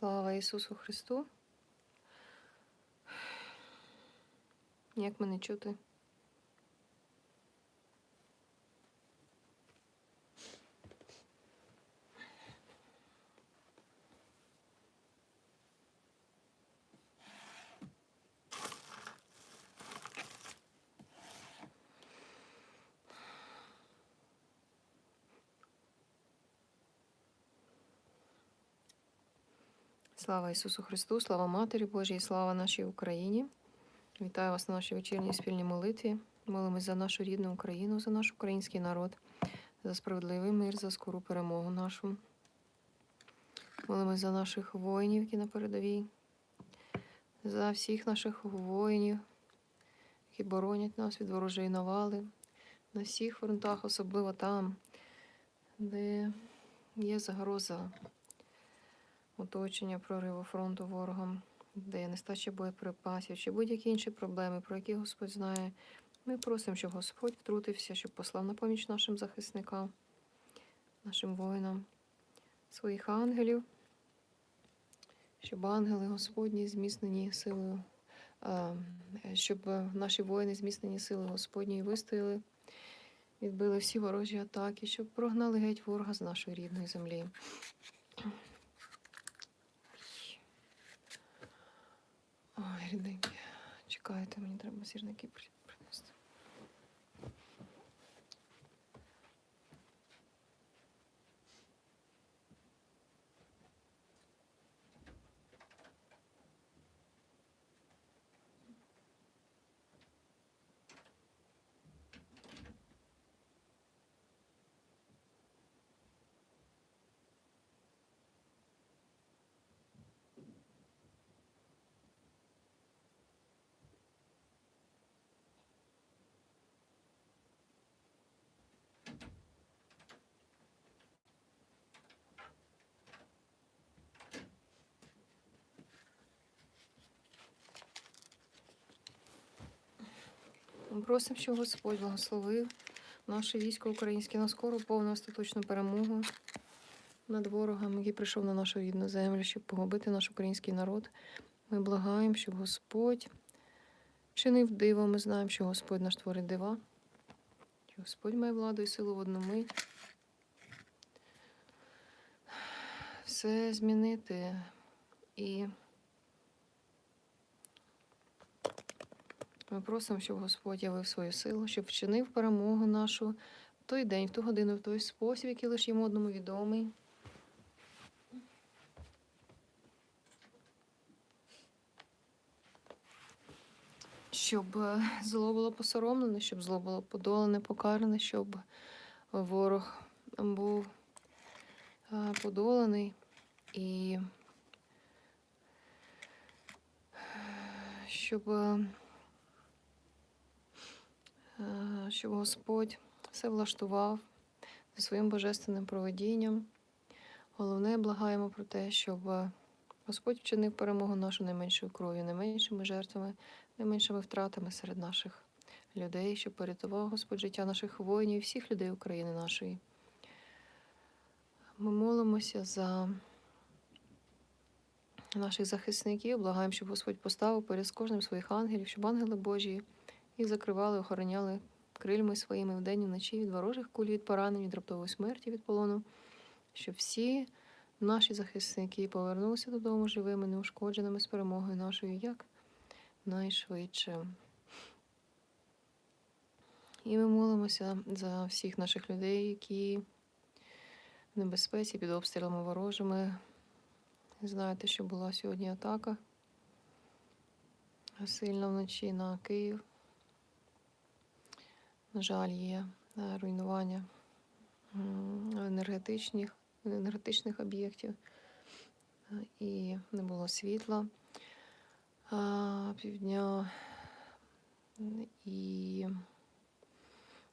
Слава Ісусу Христу. Як мене чути? Слава Ісусу Христу, слава Матері Божій, слава нашій Україні. Вітаю вас на нашій вечірній спільній молитві. Молимось за нашу рідну Україну, за наш український народ, за справедливий мир, за скору перемогу нашу. Молимось за наших воїнів, які на передовій, за всіх наших воїнів, які боронять нас від ворожої навали, на всіх фронтах, особливо там, де є загроза оточення прориву фронту ворогом, де є нестача боєприпасів чи будь-які інші проблеми, про які Господь знає. Ми просимо, щоб Господь втрутився, щоб послав на поміч нашим захисникам, нашим воїнам, своїх ангелів, щоб ангели Господні зміцнені силою, щоб наші воїни зміцнені силою Господньої вистояли, відбили всі ворожі атаки, щоб прогнали геть ворога з нашої рідної землі. Рідненькі, чекайте, мені треба сірники при- принести. Ми Просимо, щоб Господь благословив наше військо українське на скору повну остаточну перемогу над ворогом, який прийшов на нашу рідну землю, щоб погубити наш український народ. Ми благаємо, щоб Господь чинив диво. Ми знаємо, що Господь наш творить дива. Що Господь має владу і силу в одну мить. Все змінити і Ми просимо, щоб Господь явив свою силу, щоб вчинив перемогу нашу в той день, в ту годину, в той спосіб, який лише йому одному відомий. Щоб е, зло було посоромлене, щоб зло було подолене, покаране, щоб ворог був е, подоланий і щоб е, Е, щоб Господь все влаштував зі своїм божественним проведінням. Головне, благаємо про те, щоб е, Господь вчинив перемогу нашу найменшою кров'ю, найменшими жертвами, найменшими втратами серед наших людей, щоб порятував Господь життя наших воїнів і всіх людей України нашої. Ми молимося за наших захисників, благаємо, щоб Господь поставив поряд з кожним своїх ангелів, щоб ангели Божі їх закривали, охороняли крильми своїми вдень і вночі від ворожих куль, від поранень, від раптової смерті, від полону, щоб всі наші захисники повернулися додому живими, неушкодженими з перемогою нашою як найшвидше. І ми молимося за всіх наших людей, які в небезпеці під обстрілами ворожими. Знаєте, що була сьогодні атака сильна вночі на Київ. На жаль, є е, руйнування енергетичних, енергетичних об'єктів е, і не було світла півдня. І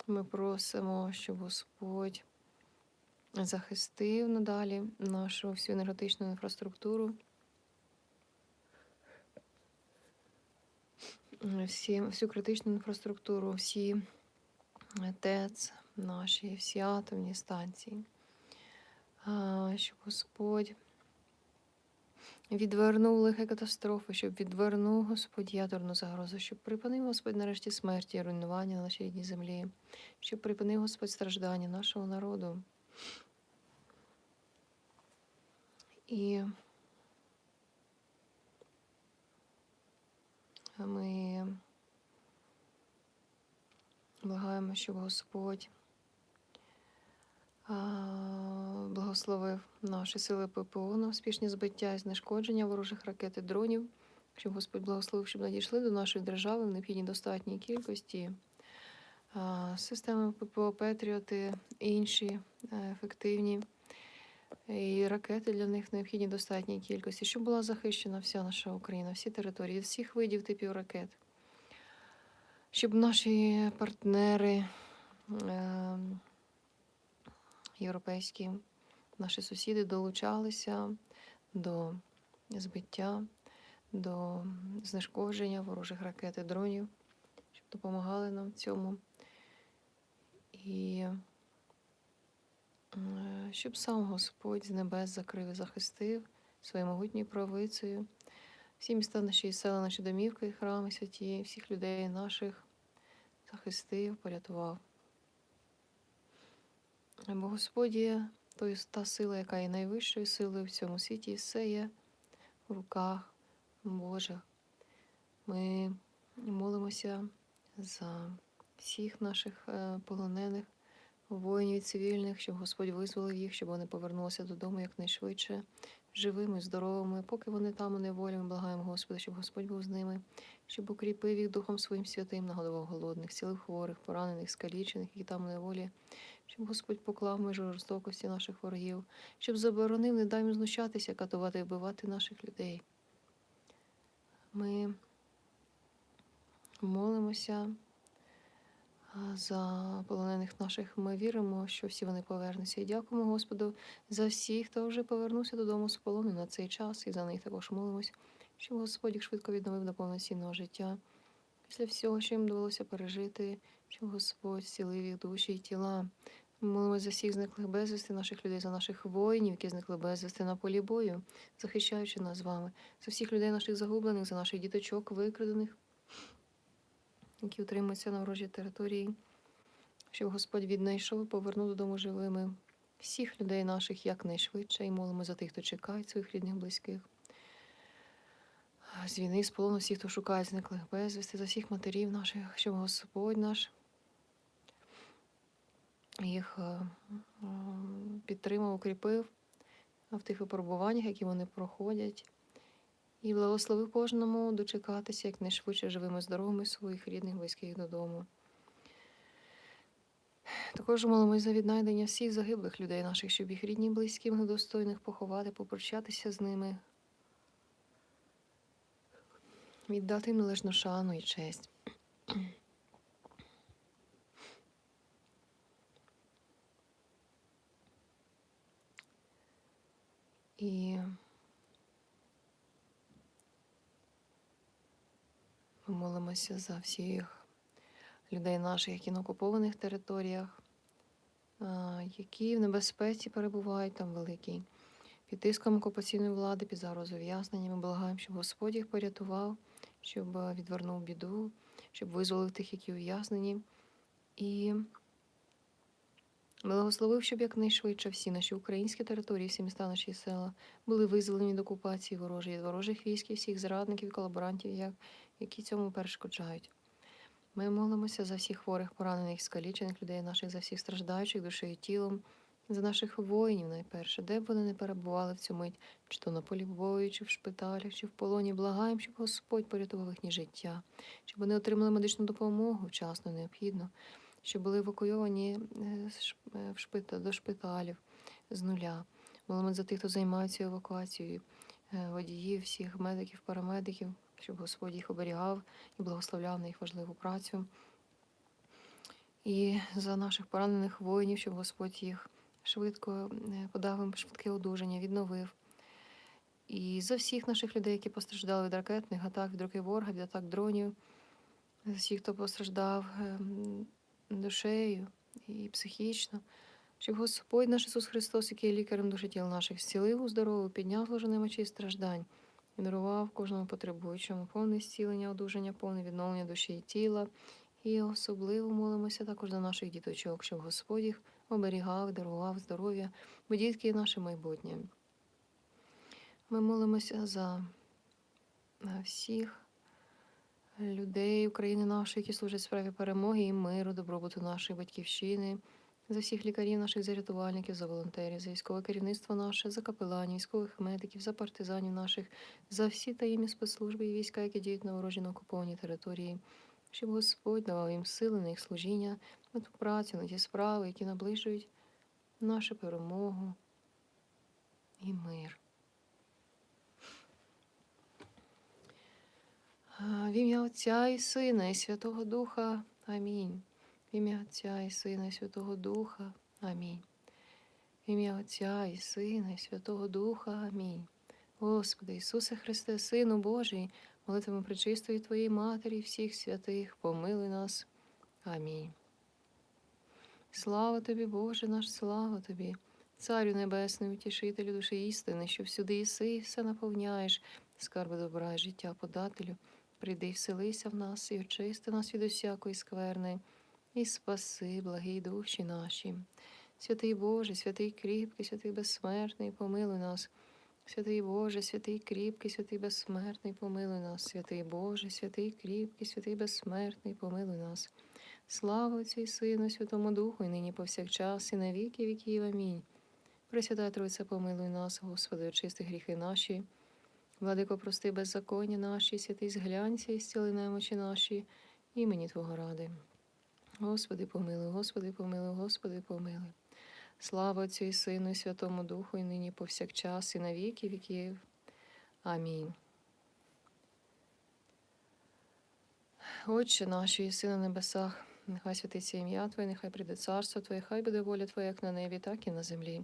ми просимо, щоб Господь захистив надалі нашу всю енергетичну інфраструктуру. Всі, всю критичну інфраструктуру, всі ТЕЦ, наші всі атомні станції, щоб Господь відвернув лихе катастрофи, щоб відвернув Господь ядерну загрозу, щоб припинив Господь нарешті смерті і руйнування на нашій рідній землі, щоб припинив Господь страждання нашого народу. І ми благаємо, щоб Господь благословив наші сили ППО на успішні збиття і знешкодження ворожих ракет і дронів, щоб Господь благословив, щоб надійшли до нашої держави в необхідній достатній кількості. Системи ППО Петріоти, інші е, ефективні. І ракети для них необхідні достатній кількості, щоб була захищена вся наша Україна, всі території, всіх видів типів ракет. Щоб наші партнери е, європейські, наші сусіди долучалися до збиття, до знешкодження ворожих ракет і дронів, щоб допомагали нам в цьому. І Е, щоб сам Господь з небес закрив і захистив своєю могутньою правицею всі міста наші села, наші домівки, храми святі, всіх людей наших захистив, порятував. Бо Господь є та сила, яка є найвищою силою в цьому світі, все є в руках Божих. Ми молимося за всіх наших е, полонених воїнів і цивільних, щоб Господь визволив їх, щоб вони повернулися додому якнайшвидше, живими, здоровими. Поки вони там у неволі, ми благаємо Господа, щоб Господь був з ними, щоб укріпив їх Духом Своїм святим, нагодував голодних, цілив хворих, поранених, скалічених, які там у неволі, щоб Господь поклав межу жорстокості наших ворогів, щоб заборонив, не дай їм знущатися, катувати і вбивати наших людей. Ми молимося за полонених наших. Ми віримо, що всі вони повернуться. І дякуємо Господу за всіх, хто вже повернувся додому з полону на цей час, і за них також молимось, щоб Господь їх швидко відновив до повноцінного життя. Після всього, що їм довелося пережити, щоб Господь зцілив їх душі і тіла. Ми молимося за всіх зниклих безвісти, наших людей, за наших воїнів, які зникли безвісти на полі бою, захищаючи нас з вами, за всіх людей наших загублених, за наших діточок, викрадених які утримуються на ворожій території, щоб Господь віднайшов і повернув додому живими всіх людей наших якнайшвидше, і молимо за тих, хто чекає своїх рідних, близьких. З війни, з полону всіх, хто шукає зниклих безвісти, за всіх матерів наших, щоб Господь наш їх е, підтримав, укріпив в тих випробуваннях, які вони проходять і благослови кожному дочекатися якнайшвидше живими, здоровими своїх рідних, близьких додому. Також молимось за віднайдення всіх загиблих людей наших, щоб їх рідні, близькі, достойних поховати, попрощатися з ними, віддати їм належну шану і честь. І Ми молимося за всіх людей наших, які на окупованих територіях, які в небезпеці перебувають там великій. Під тиском окупаційної влади, під загрозою в'язнення. Ми благаємо, щоб Господь їх порятував, щоб відвернув біду, щоб визволив тих, які ув'язнені. І благословив, щоб якнайшвидше всі наші українські території, всі міста наші села були визволені від окупації ворожої, від ворожих військ і всіх зрадників, колаборантів, як які цьому перешкоджають. Ми молимося за всіх хворих, поранених, скалічених людей, наших, за всіх страждаючих душею і тілом, за наших воїнів найперше, де б вони не перебували в цю мить, чи то на полі бою, чи в шпиталях, чи в полоні. Благаємо, щоб Господь порятував їхнє життя, щоб вони отримали медичну допомогу вчасно, необхідно, щоб були евакуйовані е, е, до шпиталів з нуля. Молимо за тих, хто займається евакуацією, водіїв, всіх медиків, парамедиків щоб Господь їх оберігав і благословляв на їх важливу працю. І за наших поранених воїнів, щоб Господь їх швидко е, подав їм швидке одужання, відновив. І за всіх наших людей, які постраждали від ракетних атак, від руки ворога, від атак дронів, за всіх, хто постраждав ем, душею і психічно, щоб Господь наш Ісус Христос, який є лікарем душі тіл наших, зцілив, уздоровив, підняв зложений мечі страждань і дарував кожному потребуючому повне зцілення, одужання, повне відновлення душі і тіла. І особливо молимося також за наших діточок, щоб Господь їх оберігав, дарував здоров'я, бо дітки є наше майбутнє. Ми молимося за е, всіх людей України нашої, які служать справі перемоги і миру, добробуту нашої батьківщини, за всіх лікарів, наших за рятувальників, за волонтерів, за військове керівництво наше, за капеланів, військових медиків, за партизанів наших, за всі таємні спецслужби і війська, які діють на ворожі на окупованій території, щоб Господь давав їм сили на їх служіння, на ту працю, на ті справи, які наближують нашу перемогу і мир. В ім'я Отця і Сина, і Святого Духа. Амінь. Ім'я Отця і Сина, і Святого Духа. Амінь. Ім'я Отця і Сина, і Святого Духа. Амінь. Господи, Ісусе Христе, Сину Божий, молитвами причистої Твоєї Матері, всіх святих, помилуй нас. Амінь. Слава тобі, Боже наш, слава тобі, Царю Небесний, утішителю душі істини, що всюди єси і все наповняєш, скарби добра і життя подателю. Прийди, вселися в нас і очисти нас від усякої скверни, і спаси, благі душі наші. Святий Боже, святий кріпкий, святий безсмертний, помилуй нас. Святий Боже, святий кріпкий, святий безсмертний, помилуй нас. Святий Боже, святий кріпкий, святий безсмертний, помилуй нас. Слава Отцю Сину, Святому Духу, і нині повсякчас, і на віки віків. Амінь. Пресвята Тройця, помилуй нас, Господи, очисти гріхи наші. Владико, прости беззаконня наші, святий зглянься і зціли немочі наші, імені Твого ради. Господи, помилуй, Господи, помилуй, Господи, помилуй. Слава Отцю і Сину, і Святому Духу, і нині повсякчас, і на віки віків. Амінь. Отче наш, і сина на небесах, нехай святиться ім'я Твоє, нехай прийде царство Твоє, хай буде воля Твоя, як на небі, так і на землі.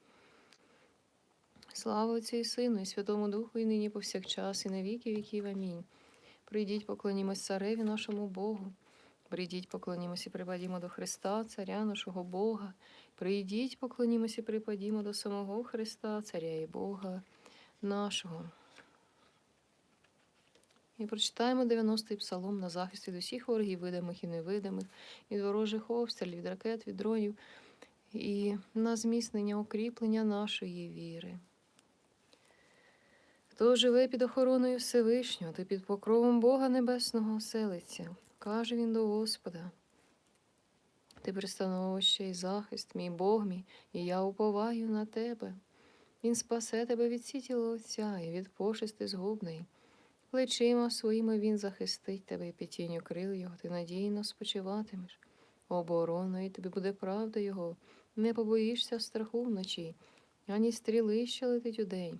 Слава Отцю і Сину, і Святому Духу, і нині повсякчас, і на віки віків. Амінь. Прийдіть, поклонімось цареві нашому Богу. Прийдіть, поклонімось і припадімо до Христа, Царя нашого Бога. Прийдіть, поклонімось і припадімо до самого Христа, Царя і Бога нашого. І прочитаємо 90-й псалом на захист від усіх ворогів, видимих і невидимих, від ворожих обстрілів, від ракет, від дронів, і на зміцнення укріплення нашої віри. Хто живе під охороною Всевишнього, то під покровом Бога Небесного оселиться, каже він до Господа. Ти пристановище і захист, мій Бог мій, і я уповаю на тебе. Він спасе тебе від сіті ловця і від пошести згубної. Плечима своїми він захистить тебе і під тінню крил його, ти надійно спочиватимеш. Обороною тобі буде правда його, не побоїшся страху вночі, ані стріли, що летить удень,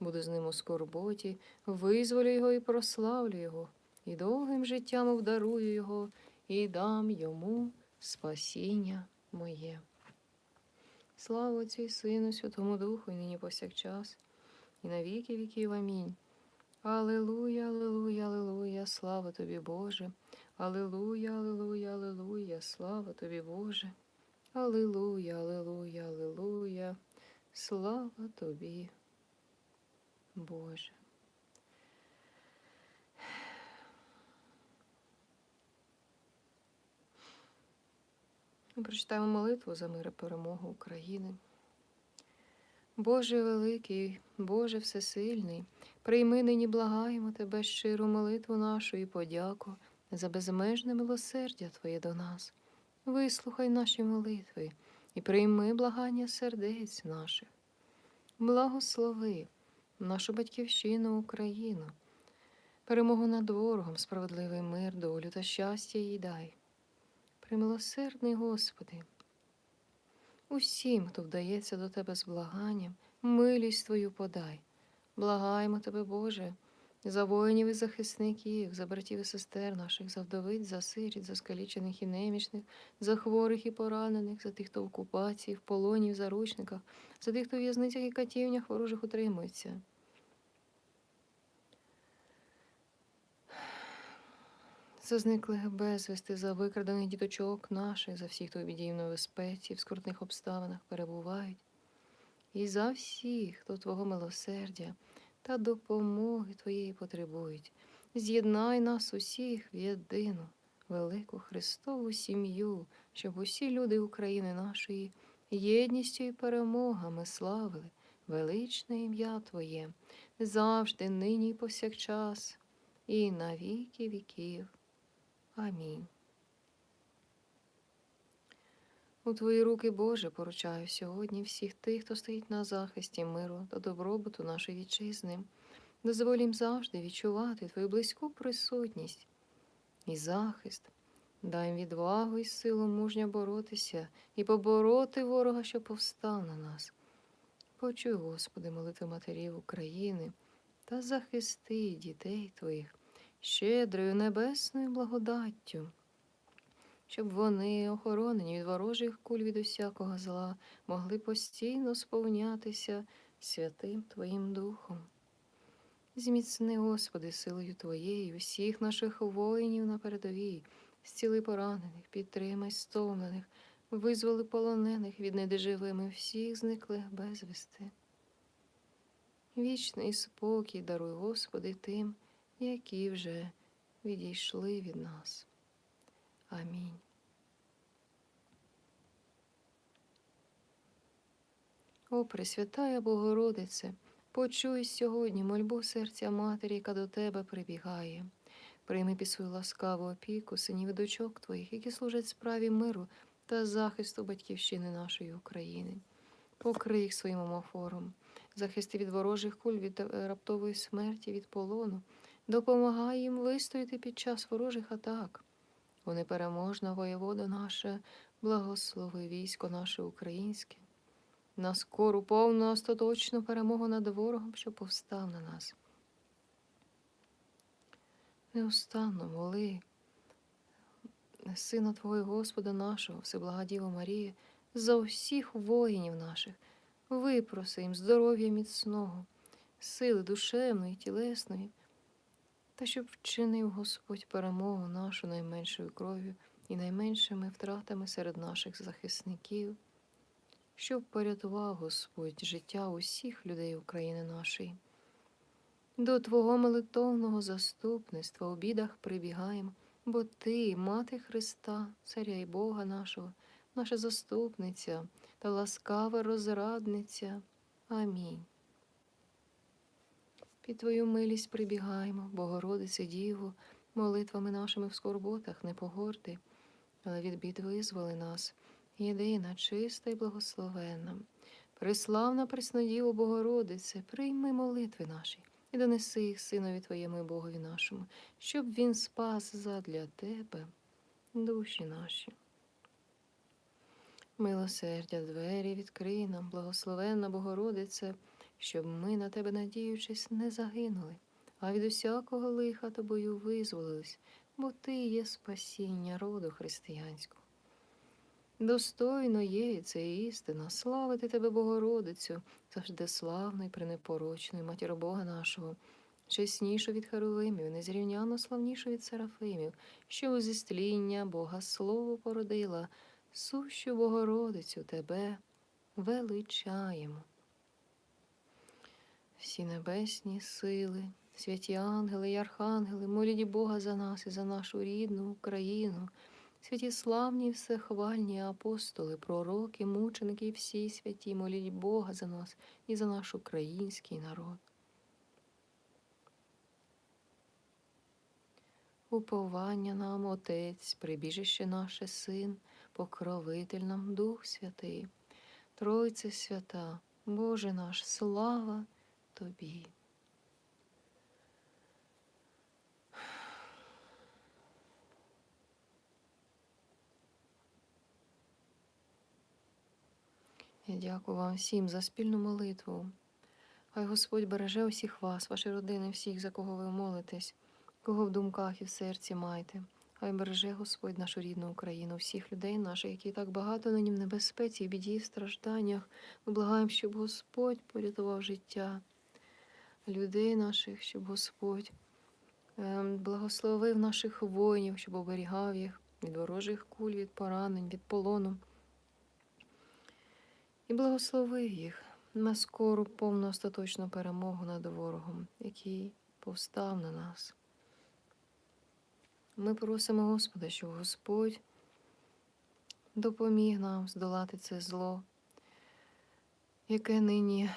буду з ним у скорботі, визволю його і прославлю його, і довгим життям обдарую його, і дам йому спасіння моє. Слава і Сину, Святому Духу, і нині повсякчас, і на віки віків. Амінь. Алилуя, алилуя, алилуя, слава тобі, Боже. Алилуя, алилуя, алилуя, слава тобі, Боже. Алилуя, алилуя, алилуя, слава тобі, Боже. Ми прочитаємо молитву за мир і перемогу України. Боже великий, Боже всесильний, прийми нині благаємо Тебе щиру молитву нашу і подяку за безмежне милосердя Твоє до нас. Вислухай наші молитви і прийми благання сердець наших. Благослови нашу батьківщину Україну, перемогу над ворогом, справедливий мир, долю та щастя їй дай. Примилосердний Господи, усім, хто вдається до Тебе з благанням, милість Твою подай. Благаємо Тебе, Боже, за воїнів і захисників, за братів і сестер наших, за вдовиць, за сиріт, за скалічених і немічних, за хворих і поранених, за тих, хто в окупації, в полоні, в заручниках, за тих, хто в в'язницях і катівнях ворожих утримується. За зниклих безвісти, за викрадених діточок наших, за всіх, хто в біді і в небезпеці, в скрутних обставинах перебувають, і за всіх, хто Твого милосердя та допомоги Твоєї потребують. З'єднай нас усіх в єдину, велику Христову сім'ю, щоб усі люди України нашої єдністю і перемогами славили величне ім'я Твоє, завжди, нині і повсякчас, і на віки віків. Амінь. У Твої руки, Боже, поручаю сьогодні всіх тих, хто стоїть на захисті миру та добробуту нашої вітчизни. Дозволь їм завжди відчувати Твою близьку присутність і захист. Дай їм відвагу і силу мужньо боротися і побороти ворога, що повстав на нас. Почуй, Господи, молитви матерів України та захисти дітей Твоїх щедрою небесною благодаттю, щоб вони, охоронені від ворожих куль від усякого зла, могли постійно сповнятися святим Твоїм Духом. Зміцни, Господи, силою Твоєю усіх наших воїнів на передовій, зціли поранених, підтримай стомлених, визволи полонених від недоживими всіх зниклих безвісти. Вічний спокій даруй, Господи, тим, які вже відійшли від нас. Амінь. О, Пресвятая Богородице, почуй сьогодні мольбу серця Матері, яка до тебе прибігає. Прийми під свою ласкаву опіку синів і дочок твоїх, які служать справі миру та захисту батьківщини нашої України. Покрий їх своїм омофором, захисти від ворожих куль, від раптової смерті, від полону, допомагай їм вистояти під час ворожих атак. О непереможна воєвода наша, благослови військо наше українське, на скору повну остаточну перемогу над ворогом, що повстав на нас. Неустанно моли, Сина Твого, Господа нашого, Всеблагодіва Марія, за усіх воїнів наших, випроси їм здоров'я міцного, сили душевної, тілесної, та щоб вчинив Господь перемогу нашу найменшою кров'ю і найменшими втратами серед наших захисників, щоб порятував Господь життя усіх людей України нашої. До Твого молитовного заступництва у бідах прибігаємо, бо Ти, Мати Христа, Царя і Бога нашого, наша заступниця та ласкава розрадниця. Амінь. Під Твою милість прибігаємо, Богородице Діво, молитвами нашими в скорботах не погорди, але від бід визволи нас, єдина, чиста й благословенна. Преславна Преснодіво Богородице, прийми молитви наші і донеси їх Синові Твоєму і Богові нашому, щоб Він спас задля Тебе душі наші. Милосердя, двері відкрий нам, благословенна Богородице, щоб ми, на тебе надіючись, не загинули, а від усякого лиха тобою визволились, бо ти є спасіння роду християнського. Достойно є і це істина, славити тебе, Богородицю, завжди славну і матір Бога нашого, чеснішу від херовимів, і незрівняно славнішу від серафимів, що у зістління Бога Слово породила, сущу Богородицю тебе величаємо. Всі небесні сили, святі ангели й архангели, моліть Бога за нас і за нашу рідну Україну, святі славні і всехвальні апостоли, пророки, мученики і всі святі, моліть Бога за нас і за наш український народ. Уповання нам, Отець, прибіжище наше Син, покровитель нам Дух Святий, Тройце свята, Боже наш, слава Тобі. Я дякую вам всім за спільну молитву. Хай Господь береже усіх вас, ваші родини, всіх, за кого ви молитесь, кого в думках і в серці маєте. Хай береже Господь нашу рідну Україну, всіх людей наших, які так багато нині в небезпеці, біді, в стражданнях. Ми благаємо, щоб Господь порятував життя людей наших, щоб Господь ем, благословив наших воїнів, щоб оберігав їх від ворожих куль, від поранень, від полону. І благословив їх на скору повну остаточну перемогу над ворогом, який повстав на нас. Ми просимо Господа, щоб Господь допоміг нам здолати це зло, яке нині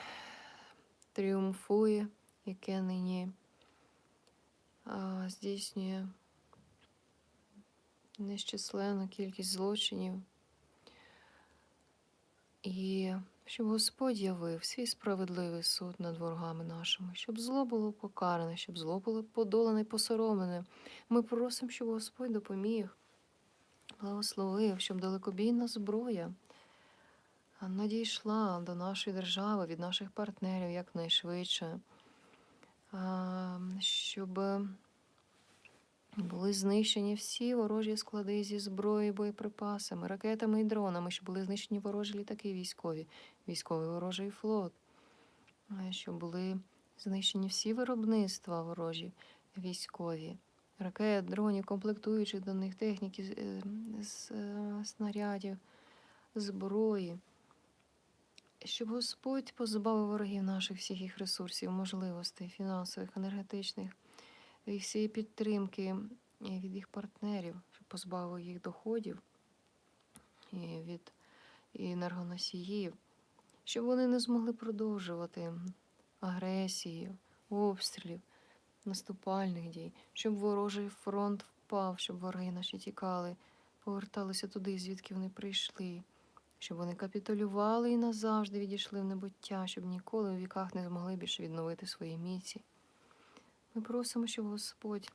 тріумфує, яке нині а, здійснює нещисленну кількість злочинів. І щоб Господь явив свій справедливий суд над ворогами нашими, щоб зло було покаране, щоб зло було подолане посоромлене. Ми просимо, щоб Господь допоміг, благословив, щоб далекобійна зброя надійшла до нашої держави від наших партнерів якнайшвидше, щоб були знищені всі ворожі склади зі зброєю, боєприпасами, ракетами і дронами, щоб були знищені ворожі літаки військові, військовий ворожий флот, е, щоб були знищені всі виробництва ворожі військові, ракет, дронів, комплектуючих до них техніки, е, е, снарядів, зброї. Щоб Господь позбавив ворогів наших всіх їх ресурсів, можливостей, фінансових, енергетичних, і всієї підтримки від їх партнерів, щоб позбавив їх доходів і від енергоносіїв, щоб вони не змогли продовжувати агресію, обстрілів, наступальних дій, щоб ворожий фронт впав, щоб вороги наші тікали, поверталися туди, звідки вони прийшли, щоб вони капітулювали і назавжди відійшли в небуття, щоб ніколи у віках не змогли більше відновити свої міці. Ми просимо, щоб Господь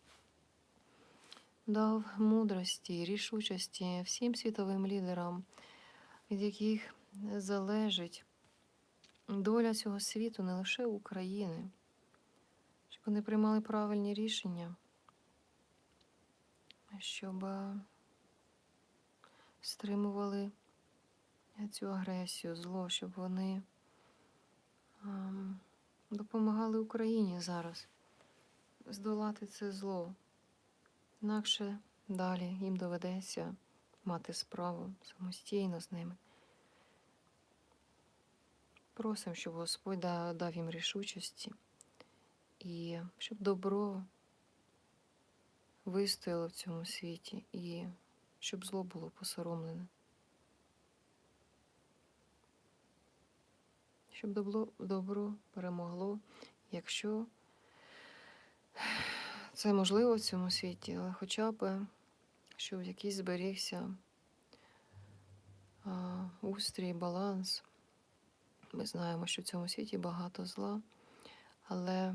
дав мудрості, рішучості всім світовим лідерам, від яких залежить доля цього світу, не лише України, щоб вони приймали правильні рішення, щоб е, стримували цю агресію, зло, щоб вони допомагали Україні зараз здолати це зло. Інакше далі їм доведеться мати справу самостійно з ними. Просимо, щоб Господь дав їм рішучості і щоб добро вистояло в цьому світі і щоб зло було посоромлене. Щоб добро, добро перемогло, якщо це можливо в цьому світі, але хоча б щоб якийсь зберігся а, устрій, баланс. Ми знаємо, що в цьому світі багато зла, але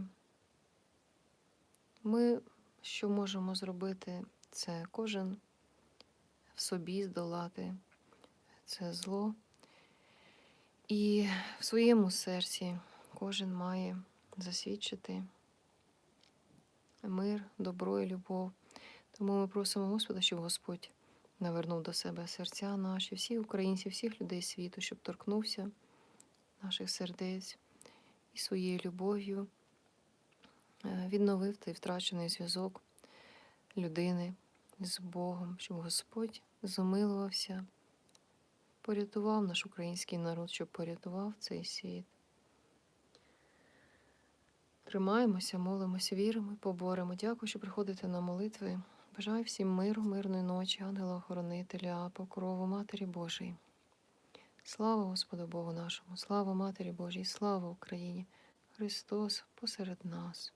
ми що можемо зробити, це кожен в собі здолати це зло. І в своєму серці кожен має засвідчити мир, добро і любов. Тому ми просимо Господа, щоб Господь навернув до себе серця наші, всіх українців, всіх людей світу, щоб торкнувся наших сердець і своєю любов'ю е, відновив той втрачений зв'язок людини з Богом, щоб Господь зумилувався, порятував наш український народ, щоб порятував цей світ. Тримаємося, молимося, віримо, поборемо. Дякую, що приходите на молитви. Бажаю всім миру, мирної ночі, ангела-охоронителя, покрову Матері Божої. Слава Господу Богу нашому, слава Матері Божій, слава Україні! Христос посеред нас.